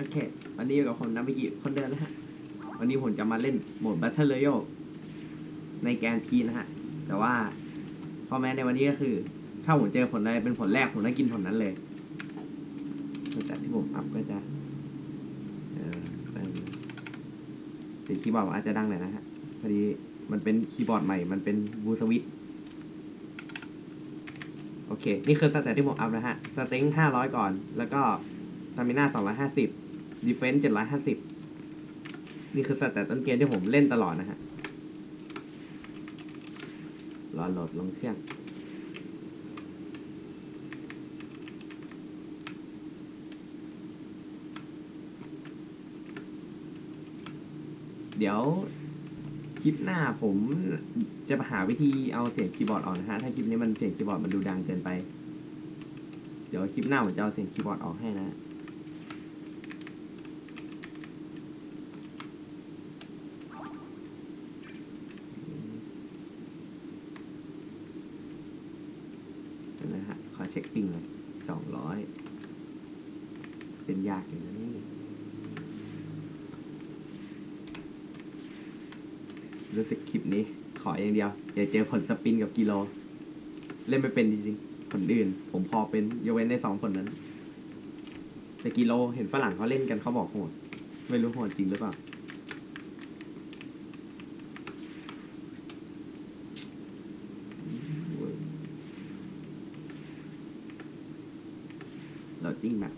โอเค วันนี้อยู่กับผมนามิกิคนเดิมนะฮะ วันนี้ผมจะมาเล่นโหมด Battle Royale ในแกนพีนะฮะ แต่ว่าข้อแม้ในวันนี้ก็คือ ถ้าผมเจอผลอะไรเป็นผลแรกผมต้องกินผลนั้นเลยแต่ที่ผมอัพก็จะเออเสียงคีย์บอร์ดอาจจะดังหน่อยนะฮะ พอดีมันเป็นคีย์บอร์ดใหม่ มันเป็นบูสวิตโอเค นี่คือสเตตที่ผมอัพนะฮะ สเต็งห้าร้อยก่อน แล้วก็สตามิน่าสองร้อยห้าสิบ ดีเฟนส์เจ็ดร้อยห้าสิบนี่คือสเตตต้นเกมที่ผมเล่นตลอดนะฮะ รอโหลดลงเครื่อง เดี๋ยวคลิปหน้าผมจะหาวิธีเอาเสียงคีย์บอร์ดออกนะฮะ ถ้าคลิปนี้มันเสียงคีย์บอร์ดมันดูดังเกินไป เดี๋ยวคลิปหน้าผมจะเอาเสียงคีย์บอร์ดออกให้นะ เดี๋ยวนะฮะ ขอเช็คปิงเลยสองร้อยเป็นยากอยู่นะนี่รู้สึกคลิปนี้ ขออย่างเดียว อย่าเจอผลสปินกับกิโล เล่นไม่เป็นจริงๆผลอื่น ผมพอเป็นยกเว้นในสองผลนั้น แต่กิโลเห็นฝรั่งเขาเล่นกันเขาบอกโหด ไม่รู้โหดจริงหรือเปล่า เราจริงแมป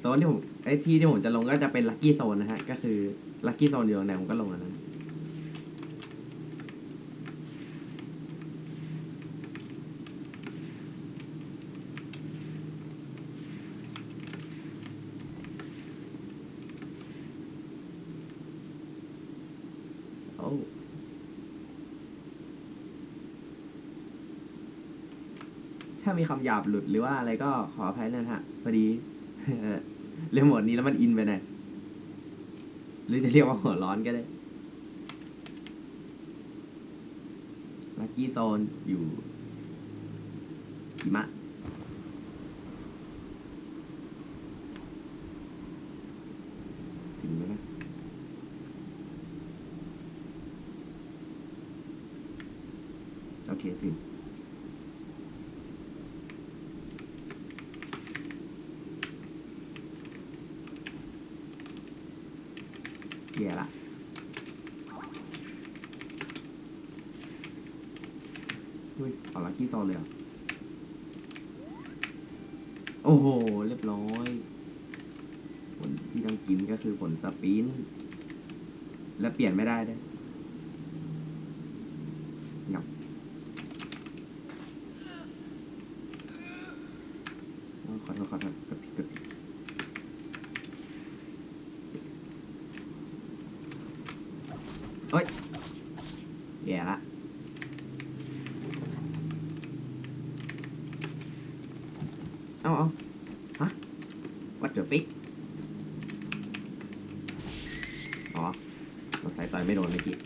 โซนที่ผมไอ้ที่ที่ผมจะลงก็จะเป็นลัคกี้โซนนะฮะ ก็คือลัคกี้โซนอยู่ตรงไหนผมก็ลงอันนั้น โอ้ถ้า มีคำหยาบหลุดหรือว่าอะไรก็ขออภัยนะฮะพอดีเรื่องหมดนี้แล้วมันอินไปหน่อยหรือจะเรียกว่าหัวร้อนก็ได้ลักกี้โซนอยู่หิมะถึงไหมนะโอเคถึง แย่ละอุ้ยเอาลักกี้โซเลยโอ้โห เรียบร้อย ผลที่ต้องกินก็คือผลสปิน และเปลี่ยนไม่ได้ด้วยงับอ๋อขอโทษขอโทษกดผิดกดผิด เอ้ยแย่ละเอาเอาฮะ what the fuck อ๋อสงสัยต่อยไม่โดนเมื่อกี้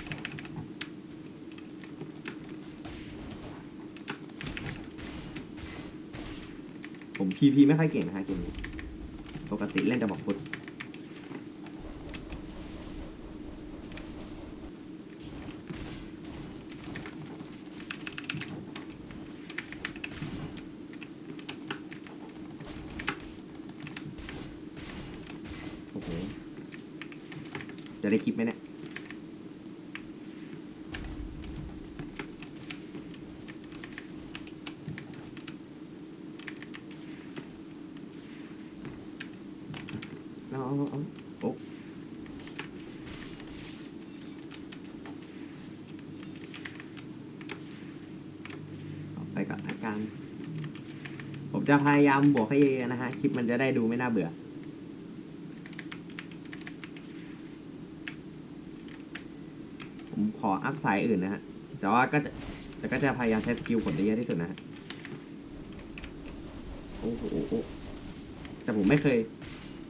ผมพีพีไม่ค่อยเก่งนะฮะเกมนี้ปกติเล่นแต่บอกฟุตโอ้โห จะได้คลิปไหมเนี่ยเอาเอาเอาโอ้ไปกับอาการ ผมจะพยายามบวกให้เยอะๆนะฮะ คลิปมันจะได้ดูไม่น่าเบื่อ ผมข อัพสายอื่นนะฮะ แต่ว่าก็จะแต่ก็จะพยายามใช้สกิลผลได้เยอะที่สุดนะฮะโอ้โหโอ้โห แต่ผมไม่เคย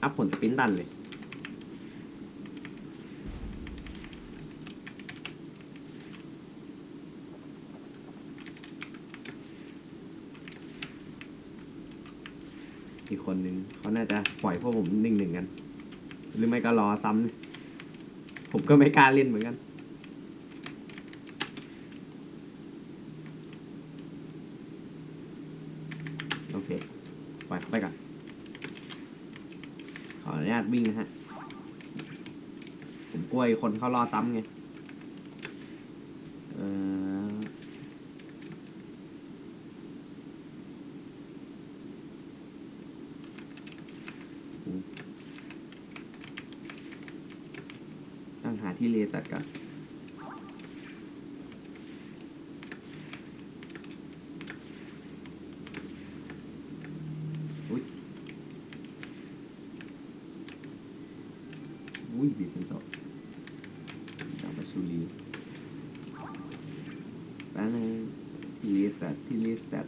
อัพผลสปินดันเลย อีกคนนึงเขาน่าจะปล่อยพวกผมหนึ่งหนึ่งกัน หรือไม่ก็รอซ้ำ ผมก็ไม่กล้าเล่นเหมือนกัน โอเค ปล่อยเข้าไปก่อน ขออนุญาตวิ่งนะฮะ ผมกลัว อีกคนเขารอซ้ำไงเออต้องหาที่เลตัดก่อนอุ้ยอุ้ยดิเซนโต ดาวมาซูรีแป๊บนึงที่เลตัดที่เลตัด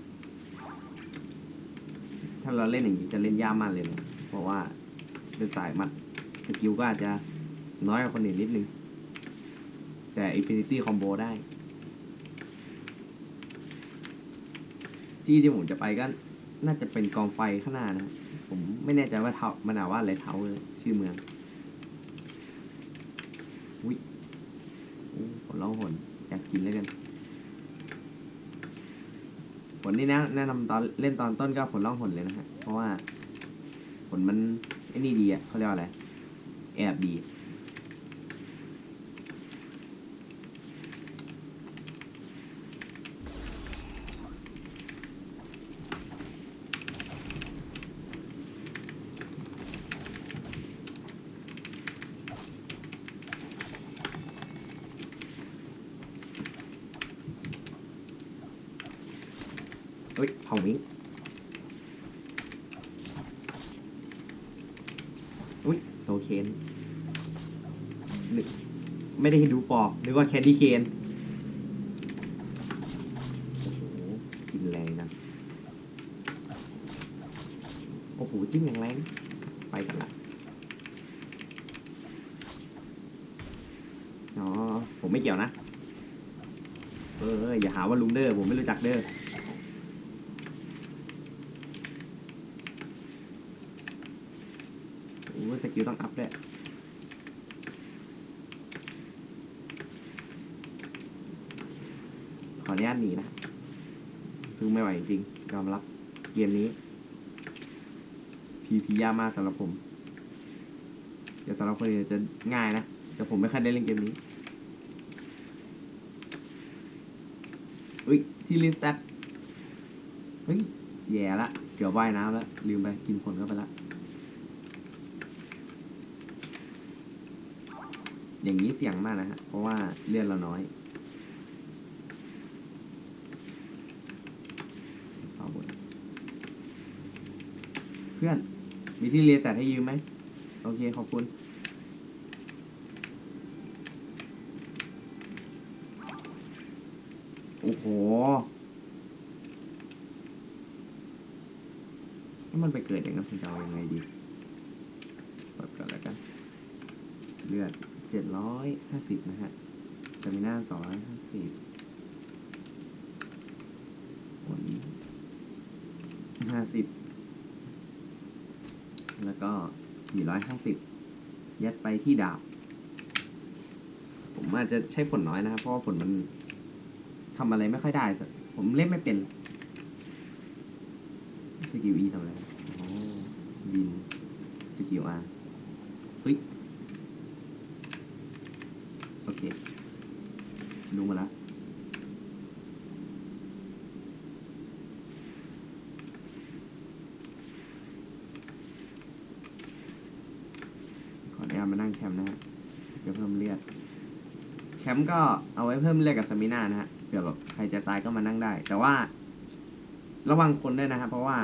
ถ้าเราเล่นอย่างนี้จะเล่นยากมากเลยนะเพราะว่าเป็นสายมัดสกิลก็อาจจะน้อยกว่าคนอื่นนิดนึง แต่ Infinity Combo ได้ ที่ที่ผมจะไปก็น่าจะเป็นกองไฟข้างหน้านะ ผมไม่แน่ใจว่าเทามันาว่าอะไรเทาชื่อเมือง อุ้ยโอ้ผลร้องหนอยา กินเลยกันผลนี่นะแนะนำตอนเล่นตอนต้นก็ผลล่องผลเลยนะฮะเพราะว่าผลมันไอ้นี่ดีอะเขาเรียกว่าอะไรแอบดี เฮ้ยของมิงอุ้ยโซเคนนึกไม่ได้ให้ดูปอกนึก ว่าแคนดี้เคนกินแรงนะโอ้โหจิ้มอย่างแรง ไปกันละอ๋อ ผมไม่เกี่ยวนะ เอออย่าหาว่าลุงเด้อ ผมไม่รู้จักเด้อโอ้สกิลต้องอัพด้วยออนุญาตหนีนะ ซึ่งไม่ไหว จริงๆยอมรับเกมนี้ พีพียากมากสำหรับผมเดี๋ยวสำหรับคนอื่นจะง่ายนะ แต่ผมไม่ค่อยได้เล่นเกมนี้อุ้ยที่ลิสตัดเฮ้ย แย่ละ เกือบว่ายน้ำแล้วลืมไป กินผลเข้าไปละ อย่างนี้เสี่ยงมากนะฮะ เพราะว่าเลือดเราน้อยเอาบนเพื่อน มีที่เรียนแต่ให้ยืมไหม โอเค ขอบคุณ โอ้โหถ้มันไปเกิดอย่างนั้นจะเอายังไงดีเปิดก่อนแล้วกัน เลือดเจ็ดร้อยห้าสิบนะฮะสมิน่าสองร้อยห้าสิบผลห้าสิบ ก็สี่ร้อยห้าสิบยัดไปที่ดาบ ผมอาจจะใช้ผลน้อยนะครับ เพราะว่าผลมันทำอะไรไม่ค่อยได้สักผมเล่นไม่เป็นสกิลอีทำอะไรอ๋อบินสกิลอาเฮ้ย โอเค รู้มาแล้ว ขออนุญาตมานั่งแคมป์นะฮะเดี๋ยวเพิ่มเลือด แคมป์ก็เอาไว้เพิ่มเลือดกับสมินานะฮะเผื่อแบบใครจะตายก็มานั่งได้ แต่ว่า ระวังคนด้วยนะครับเพราะว่า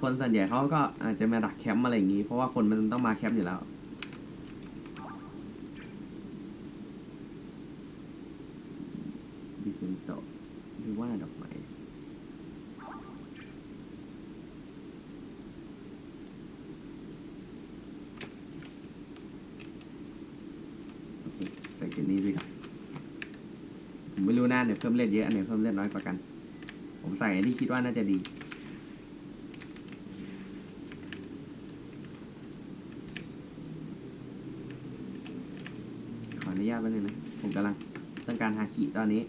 คนส่วนใหญ่เขาก็อาจจะมาดักแคมป์อะไรอย่างนี้ เพราะว่าคนมันต้องมาแคมป์อยู่แล้ว นี้ไปก่ผมไม่รู้หน้าเนี่ยเพิ่มเลือดเยอะเนี่ยเพิ่มเลือดน้อยกว่ากัน ผมใส่อันที่คิดว่าน่าจะดีขออนุญาตไปเลยนะผมกำลังต้องการฮาคิตอนนี้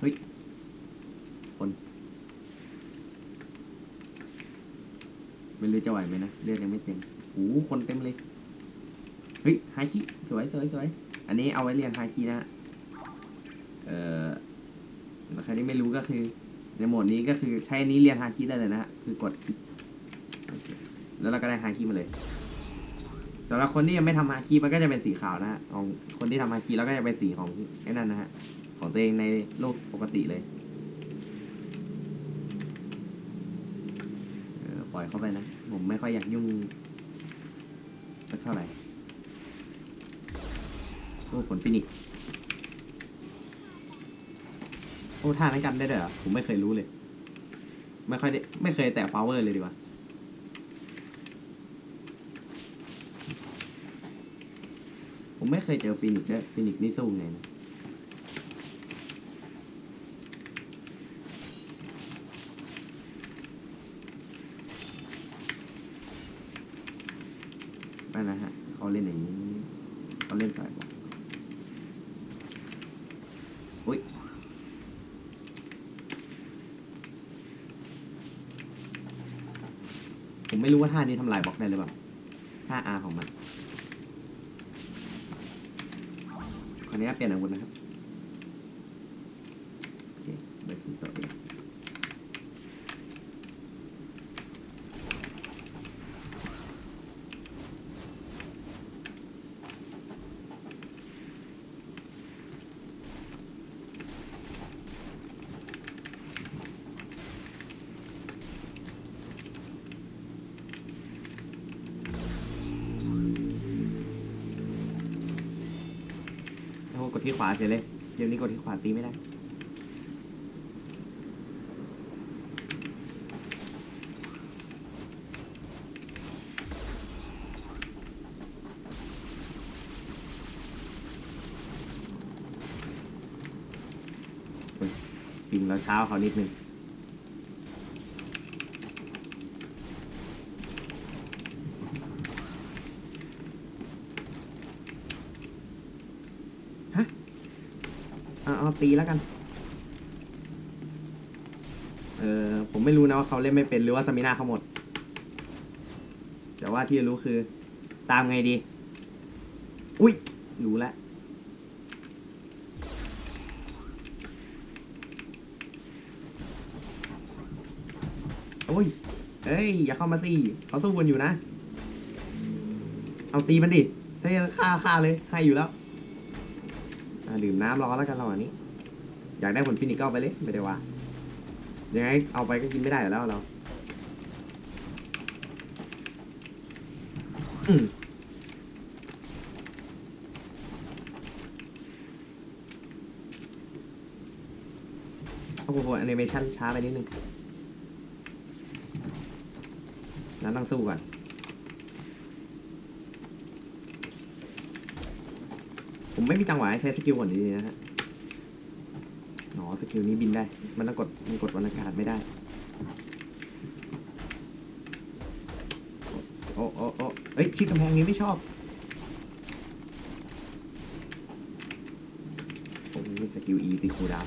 เฮ้ยคนไม่รู้จะไหวไหมนะเลือดยังไม่เต็มโอ้โหคนเต็มเลยเฮ้ยฮาคิสวยสวยสวยอันนี้เอาไว้เรียนฮาคินะฮะเอ่อใครที่ไม่รู้ก็คือ ในโหมดนี้ก็คือใช้อันนี้เรียนฮาคิได้เลยนะฮะคือกดคลิกโอเคแล้วเราก็ได้ฮาคิมาเลยสำหรับคนที่ยังไม่ทำฮาคิมันก็จะเป็นสีขาวนะฮะของคนที่ทำฮาคิแล้วก็จะเป็นสีของไอ้นั่นนะฮะ ของตัวเองในโลกปกติเลยเออปล่อยเข้าไปนะ ผมไม่ค่อยอยากยุ่งสักเท่าไหร่โอ้ผลฟินิกโอ้ท่านั้นกันได้ด้วยเหรอ ผมไม่เคยรู้เลย ไม่ค่อยได้ไม่เคยแตะพาวเวอร์เลยดีกว่าผมไม่เคยเจอฟินิกซ์ด้วยฟินิกนี่สู้ไงนะ นั่นนะฮะเขาเล่นอย่างนี้เขาเล่นสายบอกอุ้ย ผมไม่รู้ว่านี้ทำลายบล็อกได้หรือเปล่าค่า R ของมัน คราวนี้เปลี่ยนอาวุธนะครับ ดที่ขวาเฉยเลยเดี๋ยวนี้กดที่ขวาตีไม่ได้ ปิงเราเช้าเขานิดนึง เอาตีแล้วกัน เออผมไม่รู้นะว่าเขาเล่นไม่เป็นหรือว่าสมินาเขาหมด แต่ว่าที่รู้คือ ตามไงดี อุ้ยรู้แล้วโอ้ย เอ้ย อย่าเข้ามาสิเขาสู้กันอยู่นะ เอาตีมันดิถ้าจะฆ่าฆ่าเลยให้อยู่แล้ว อ่าดื่มน้ำรอแล้วกันเราอันนี้ อยากได้ผลฟินิกก็เอาไปเลยไม่ได้ว่ายังไงเอาไปก็กินไม่ได้อยู่แล้วเราอืมโอ้โหแอนิเมชันช้าไปนิดนึงนั้นต้องสู้ก่อน ผมไม่มีจังหวะให้ใช้สกิลก่อนดีนะฮะอ๋อสกิลนี้บินได้ มันต้องกดมันกดวันอากาศไม่ได้ โอ้โอ้โอ้เอ้ยชิดกำแพงนี้ไม่ชอบ ผมมีสกิล E ตีคูดาว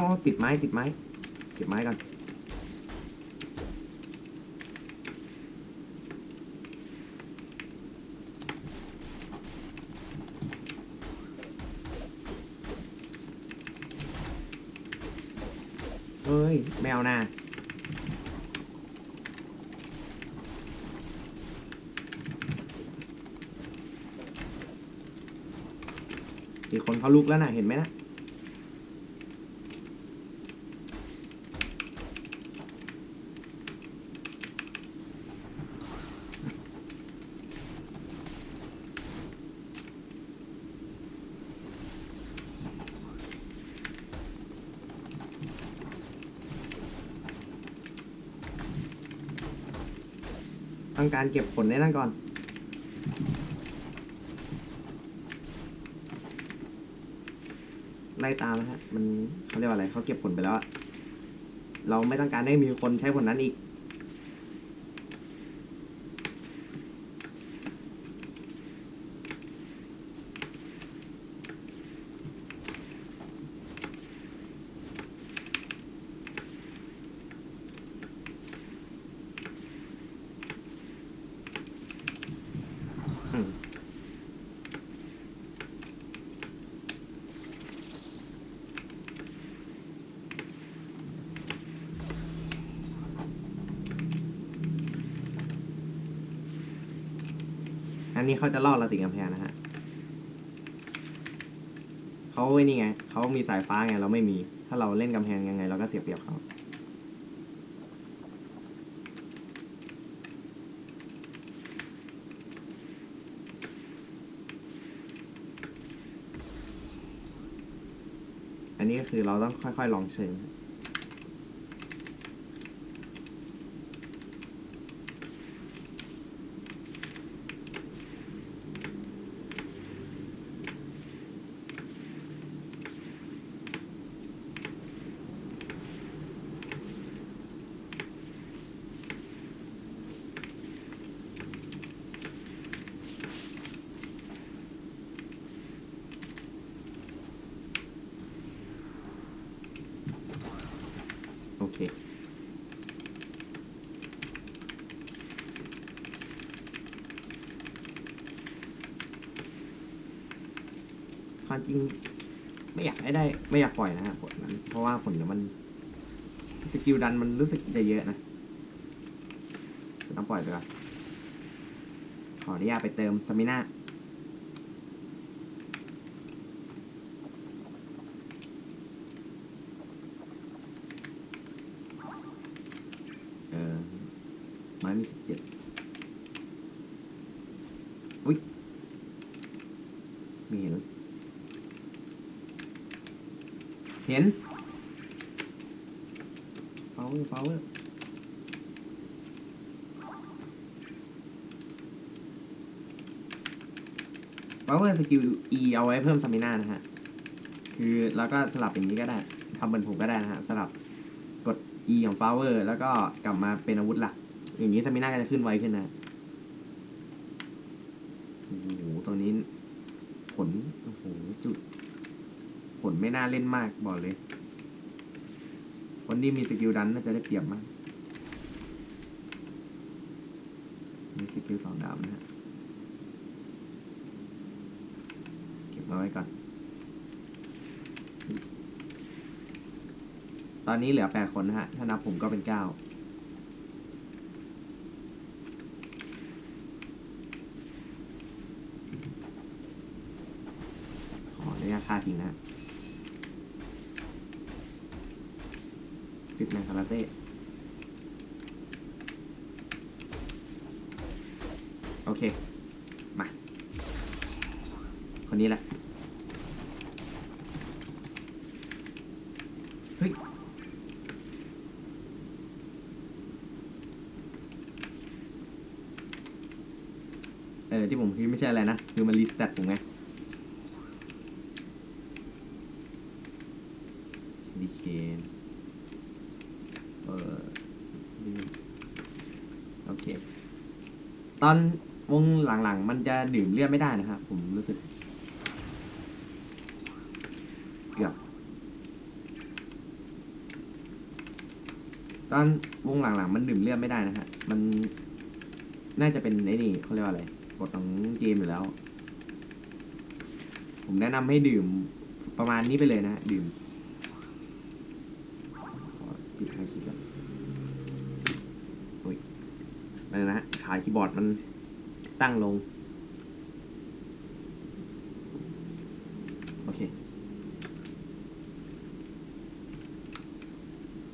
เอาติดไม้ติดไม้เก็บไม้ก่อนเอ้ยแมวนามีคนเขาลุกแล้วนะเห็นไหมนะ ต้องการเก็บผลในนั่นก่อน ไล่ตามนะฮะ มันเขาเรียกว่าอะไรเขาเก็บผลไปแล้ว เราไม่ต้องการให้มีคนใช้ผลนั้นอีก อันนี้เขาจะล่อเราติดกำแพงนะฮะเขาไอ้นี่ไงเขามีสายฟ้าไงเราไม่มี ถ้าเราเล่นกำแพงยังไง เราก็เสียเปรียบเขาอันนี้ก็คือเราต้องค่อยๆลองเชิง จริง ไม่อยากให้ได้ ไม่อยากปล่อยนะฮะผลนั้น เพราะว่าผลเดี๋ยวมันสกิลดันมันรู้สึกจะเยอะนะต้องปล่อยไปก่อนขออนุญาตไปเติมสมิน่าเออไม้มีสิบเจ็ดอุ้ยม่เห็น เห็น power power power สกิล e เอาไว้เพิ่มสมินานะฮะ คือเราก็สลับอย่างนี้ก็ได้ทำเหมือนผมก็ได้นะฮะ สลับกด e ของ power แล้วก็กลับมาเป็นอาวุธหลัก อย่างนี้สมินาก็จะขึ้นไวขึ้นนะ โอ้โห ตรงนี้ ผล โอ้โห จุด ผลไม่ น่าเล่นมากบอกเลย คนที่มีสกิลดันน่าจะได้เปรียบมาก มีสกิลสองดาวนะฮะ เก็บมาไว้ก่อน ตอนนี้เหลือแปดคนนะฮะ ถ้านับผมก็เป็นเก้า ขออนุญาตฆ่าทิ้งนะฮะ ตแมนคาราเต้โอเค มา คนนี้แหละ เฮ้ย เออ ที่ผมคิดไม่ใช่อะไรนะ คือมันรีสแตทผมไงดีเคน เออโอ เค ตอนวงหลังๆ มันจะดื่มเลือดไม่ได้นะครับผมรู้สึก เกือบ ตอนวงหลังๆ มันดื่มเลือดไม่ได้นะฮะ มันน่าจะเป็นไอ้นี่เขาเรียกว่าอะไรกฎของเกมอยู่แล้ว ผมแนะนำให้ดื่มประมาณนี้ไปเลยนะฮะ ดื่มขอปิดไฟคิดก่อนอุ้ยอะไรนะฮะขา คีย์บอร์ดมันตั้งลง โอเค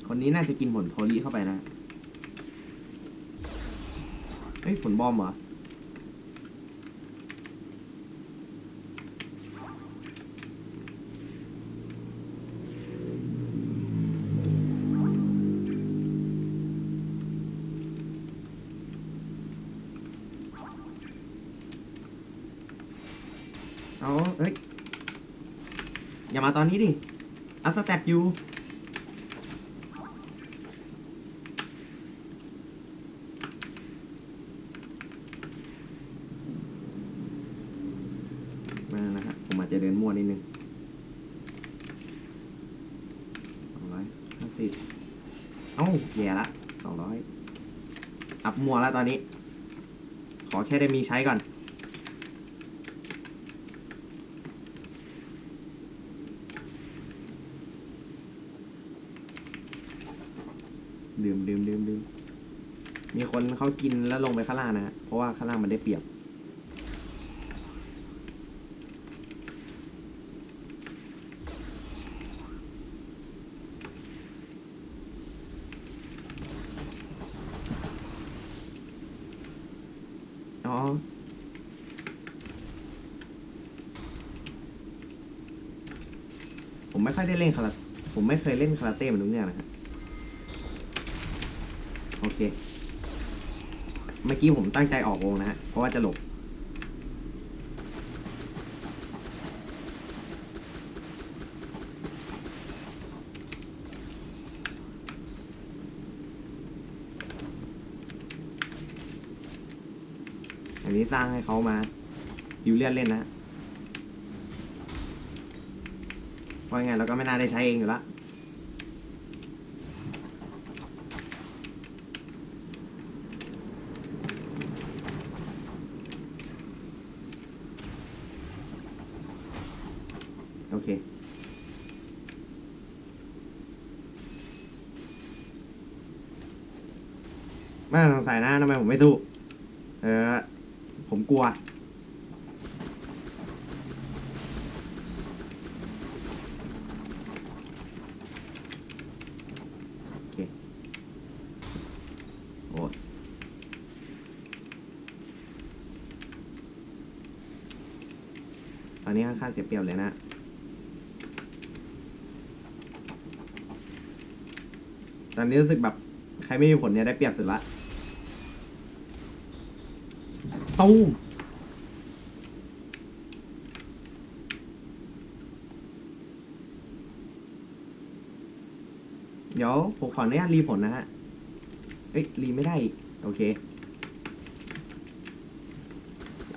คนนี้น่าจะกินผลโทรีเข้าไปนะ เฮ้ย ผลบอมเหรอ ตอนนี้ดิอัพสแตทอยู่มานะฮะผมอาจจะเดินมั่วนิดนึงสองร้อยห้าสิบเอ้าแย่ละสองร้อยอัพมั่วแล้วตอนนี้ ขอแค่ได้มีใช้ก่อน ดื่มดื่มดื่มดื่มมีคนเขากินแล้วลงไปข้างล่างนะฮะเพราะว่าข้างล่างมันได้เปรียบ อ๋อ ผมไม่ค่อยได้เล่นคาราผมไม่เคยเล่นคาราเต้เหมือนทุกเนี่ยนะฮะโอ เค เมื่อกี้ผมตั้งใจออกวงนะฮะ เพราะว่าจะหลบ อันนี้สร้างให้เขามาดิวเลียนเล่นนะฮะเพรายังไงเราก็ไม่น่าได้ใช้เองอยู่แล้ว โอเค ไม่ต้องสงสัยนะ ทำไมผมไม่สู้ เออ ผมกลัว โอเค โอ้ยตอนนี้ค่อนข้างเสียเปรียบเลยนะตอนนี้รู้สึกแบบ ใครไม่มีผลเนี่ยได้เปรียบสุดละ ตูเดี๋ยวผมขออนุญาตรีผลนะฮะ เอ้ยรีไม่ได้อีกโอเค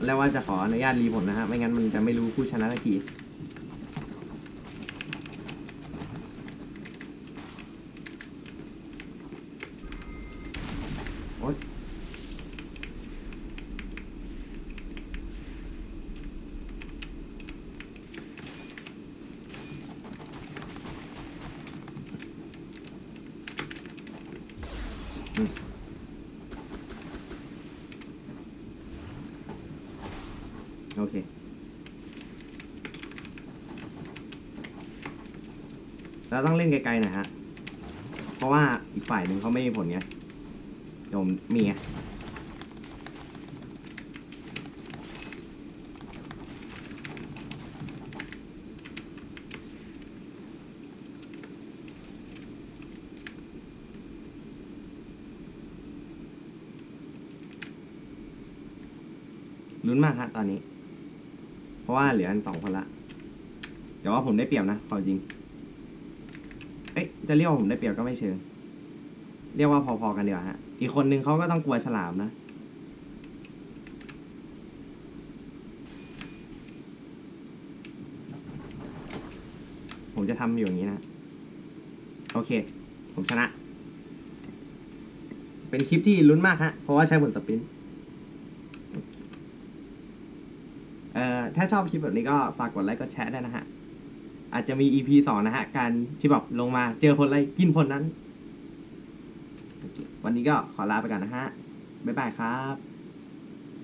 แล้วว่าจะขออนุญาตรีผลนะฮะ ไม่งั้นมันจะไม่รู้ผู้ชนะสักที แล้วต้องเล่นไกลๆหน่อยฮะ เพราะว่าอีกฝ่ายหนึ่งเขาไม่มีผลไงเดี๋ยวผมมีไงลุ้นมากฮะตอนนี้ เพราะว่าเหลืออันสองคนละ แต่ว่าผมได้เปรียบนะความจริง อ๊ะจะเรียกว่าผมได้เปรียบก็ไม่เชิง เรียกว่าพอๆกันเดียวาฮะ อีกคนนึงเขาก็ต้องกลัวฉลามนะ ผมจะทำอยู่อย่างนี้นะ โอเค ผมชนะ เป็นคลิปที่ลุ้นมากฮะ เพราะว่าใช้ผลสปินเอ่อ ถ้าชอบคลิปแบบนี้ก็ฝากกดไลค์กดแชร์ได้นะฮะ อาจจะมี EP สองนะฮะ การที่แบบลงมาเจอผลอะไรกินผลนั้น วันนี้ก็ขอลาไปก่อนนะฮะ บ๊ายบายครับ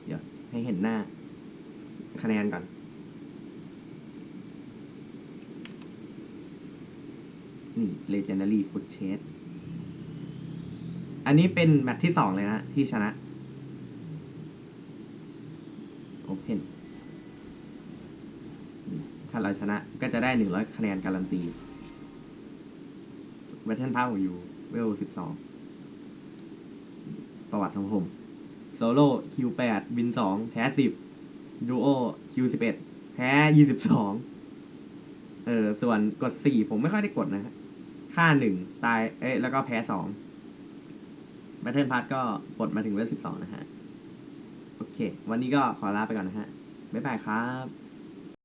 เดี๋ยวให้เห็นหน้า คะแนนก่อนนี่ Legendary Foot Chase อันนี้เป็นแมตช์ที่สองเลยนะ ที่ชนะ ถ้าเราชนะก็จะได้หนึ่งร้อยคะแนนการันตีแบทเทิลพาของอยู่เวลสิบสองประวัติของผมโซโล่คิวแปดบินสองแพ้สิบดูโอคิวสิบเอ็ดแพ้ยี่สิบสองเออส่วนกดสี่ผมไม่ค่อยได้กดนะฮะค่าหนึ่งตายเอ้ยแล้วก็แพ้สองแบทเทิลพาก็กดมาถึงเวลสิบสองนะฮะ โอเค วันนี้ก็ขอลาไปก่อนนะฮะ บ๊ายบายครับ